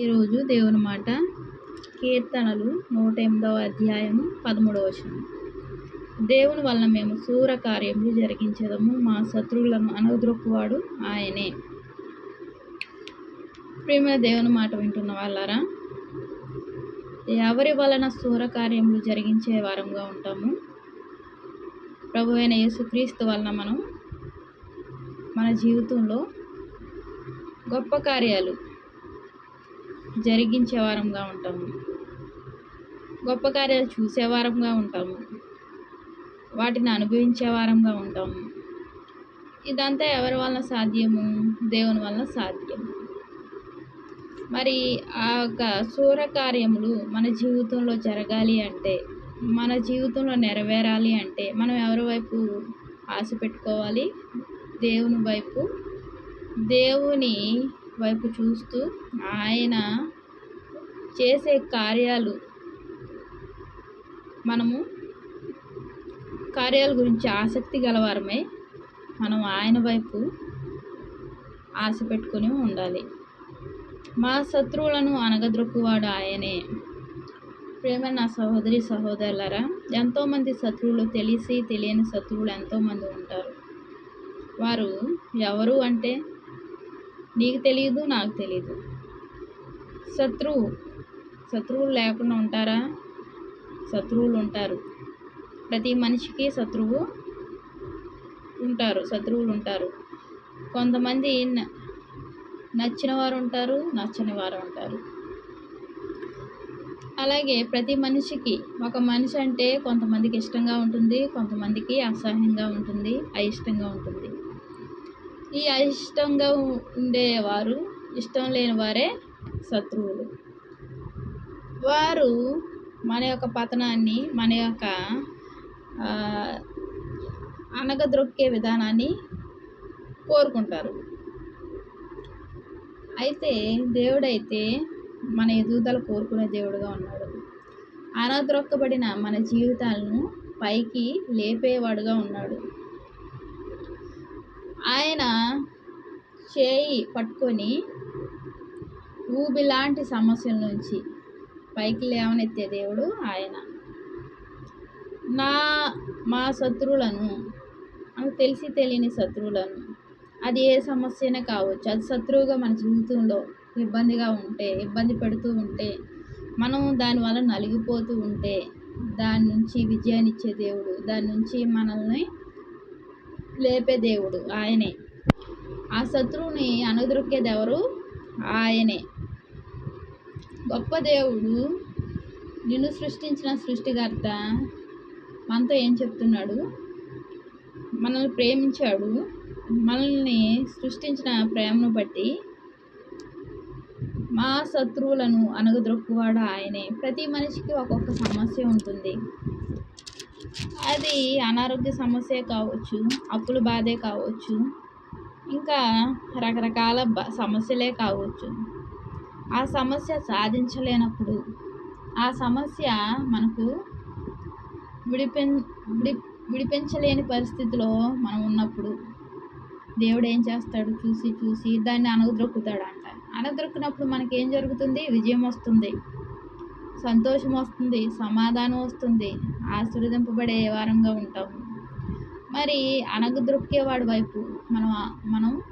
ఈరోజు దేవుని మాట కీర్తనలు నూట ఎనిమిదవ అధ్యాయము పదమూడవ వచనం. దేవుని వలన మేము శూర కార్యములు జరిగించదము మా శత్రువులను అనగద్రొక్కువాడు ఆయనే. ప్రేమ దేవుని మాట వింటున్న వాళ్ళారా ఎవరి వలన శూర కార్యములు జరిగించే వారంగా ఉంటాము? ప్రభు అయిన యేసుక్రీస్తు వలన మనం మన జీవితంలో గొప్ప కార్యాలు జరిగించే వారంగా ఉంటాము. గొప్ప కార్యాలు చూసే వారంగా ఉంటాము. వాటిని అనుభవించే వారంగా ఉంటాము. ఇదంతా ఎవరి వలన సాధ్యము? దేవుని వలన సాధ్యము. మరి ఆ యొక్క సూర కార్యములు మన జీవితంలో జరగాలి అంటే మన జీవితంలో నెరవేరాలి అంటే మనం ఎవరి వైపు ఆశ పెట్టుకోవాలి? దేవుని వైపు. దేవుని వైపు చూస్తూ ఆయన చేసే కార్యాలు మనము కార్యాల గురించి ఆసక్తి గలవారమై మనం ఆయన వైపు ఆశ పెట్టుకుని ఉండాలి. మా శత్రువులను అనగద్రొక్కువాడు ఆయనే. ప్రేమ నా సహోదరి సహోదరులరా ఎంతోమంది శత్రువులు తెలిసి తెలియని శత్రువులు ఎంతోమంది ఉంటారు. వారు ఎవరు అంటే నీకు తెలియదు నాకు తెలియదు శత్రువు శత్రువులు లేకుండా ఉంటారా? శత్రువులు ఉంటారు. ప్రతి మనిషికి శత్రువు ఉంటారు శత్రువులు ఉంటారు. కొంతమంది నచ్చిన వారు ఉంటారు నచ్చని వారు ఉంటారు. అలాగే ప్రతి మనిషికి ఒక మనిషి అంటే కొంతమందికి ఇష్టంగా ఉంటుంది కొంతమందికి అసహ్యంగా ఉంటుంది అయిష్టంగా ఉంటుంది. ఈ అయిష్టంగా ఉండేవారు ఇష్టం లేని వారే శత్రువులు. వారు మన యొక్క పతనాన్ని మన యొక్క అనగద్రొక్కే విధానాన్ని కోరుకుంటారు. అయితే దేవుడైతే మన ఎదుగుదల కోరుకునే దేవుడుగా ఉన్నాడు. అనద్రొక్కబడిన మన జీవితాలను పైకి లేపేవాడుగా ఉన్నాడు. ఆయన చేయి పట్టుకొని ఊబిలాంటి సమస్యల నుంచి పైకి లేవనెత్తే దేవుడు ఆయన. నా మా శత్రువులను నాకు తెలిసి తెలియని శత్రువులను అది ఏ సమస్యనే కావచ్చు. అది శత్రువుగా మన జీవితంలో ఇబ్బందిగా ఉంటే ఇబ్బంది పెడుతూ ఉంటే మనం దానివల్ల నలిగిపోతూ ఉంటే దాని నుంచి విజయాన్ని ఇచ్చే దేవుడు దాని నుంచి మనల్ని లేపే దేవుడు ఆయనే. ఆ శత్రువుని అనుదొరికేది ఆయనే. గొప్ప దేవుడు నిన్ను సృష్టించిన సృష్టికర్త మనతో ఏం చెప్తున్నాడు? మనల్ని ప్రేమించాడు. మనల్ని సృష్టించిన ప్రేమను బట్టి మా శత్రువులను అనగదొక్కువాడు ఆయనే. ప్రతి మనిషికి ఒక్కొక్క సమస్య ఉంటుంది. అది అనారోగ్య సమస్య కావచ్చు అప్పుల బాధే కావచ్చు ఇంకా రకరకాల బ సమస్యలే కావచ్చు. ఆ సమస్య సాధించలేనప్పుడు ఆ సమస్య మనకు విడిపిం విడి విడిపించలేని పరిస్థితిలో మనం ఉన్నప్పుడు దేవుడు ఏం చేస్తాడు? చూసి చూసి దాన్ని అనగద్రొక్కుతాడు అంట అనగద్రొక్కినప్పుడు మనకేం జరుగుతుంది? విజయం వస్తుంది. సంతోషం వస్తుంది సమాధానం వస్తుంది ఆశీర్వదింపబడే వారంగా ఉంటాము మరి అనగదొక్కేవాడి వైపు మనం మనం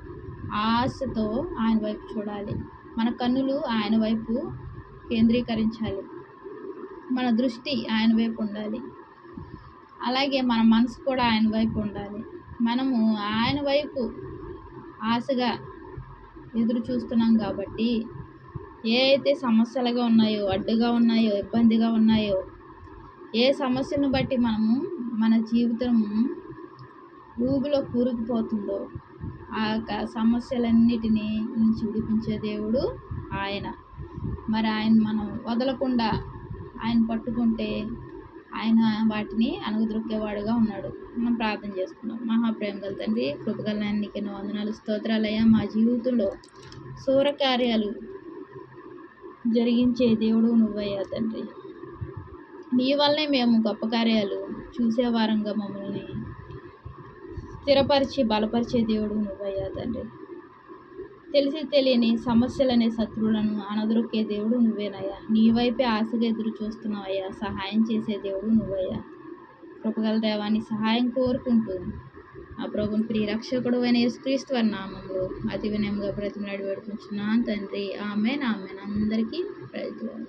ఆశతో ఆయన వైపు చూడాలి. మన కన్నులు ఆయన వైపు కేంద్రీకరించాలి. మన దృష్టి ఆయన వైపు ఉండాలి. అలాగే మన మనసు కూడా ఆయన వైపు ఉండాలి. మనము ఆయన వైపు ఆశగా ఎదురు చూస్తున్నాం కాబట్టి ఏ అయితే సమస్యలుగా ఉన్నాయో అడ్డుగా ఉన్నాయో ఇబ్బందిగా ఉన్నాయో ఏ సమస్యను బట్టి మనము మన జీవితం ఊబిలో కూరుకుపోతుందో ఆ యొక్క సమస్యలన్నిటినీ నుంచి విడిపించే దేవుడు ఆయన. మరి ఆయన మనం వదలకుండా ఆయన పట్టుకుంటే ఆయన వాటిని అనుగుదొక్కేవాడుగా ఉన్నాడు. మనం ప్రార్థన చేసుకున్నాం మహాప్రేమ గల తండ్రి కృపగలనానికి వందనాలు. స్తోత్రాలయ్యా మా జీవితంలో శూరకార్యాలు జరిగించే దేవుడు నువ్వయ్యా తండ్రి. నీ వల్లే మేము గొప్ప కార్యాలు చూసేవారంగా మమ్మల్ని స్థిరపరిచి బలపరిచే దేవుడు నువ్వయ్యా తండ్రి. తెలిసి తెలియని సమస్యలనే శత్రువులను అనదొక్కే దేవుడు నువ్వేనయ్యా నీ వైపే ఆశగా ఎదురు చూస్తున్నావయ్యా సహాయం చేసే దేవుడు నువ్వయ్యా కృపగల దేవాన్ని సహాయం కోరుకుంటూ ఆ ప్రభుని ప్రియ రక్షకుడు అయిన యేసుక్రీస్తు వారి నామంలో అతి వినయంగా బ్రతిమలాడి వేడుకుంటున్నాను తండ్రి. ఆమె ఆమె అందరికీ ప్రయత్నం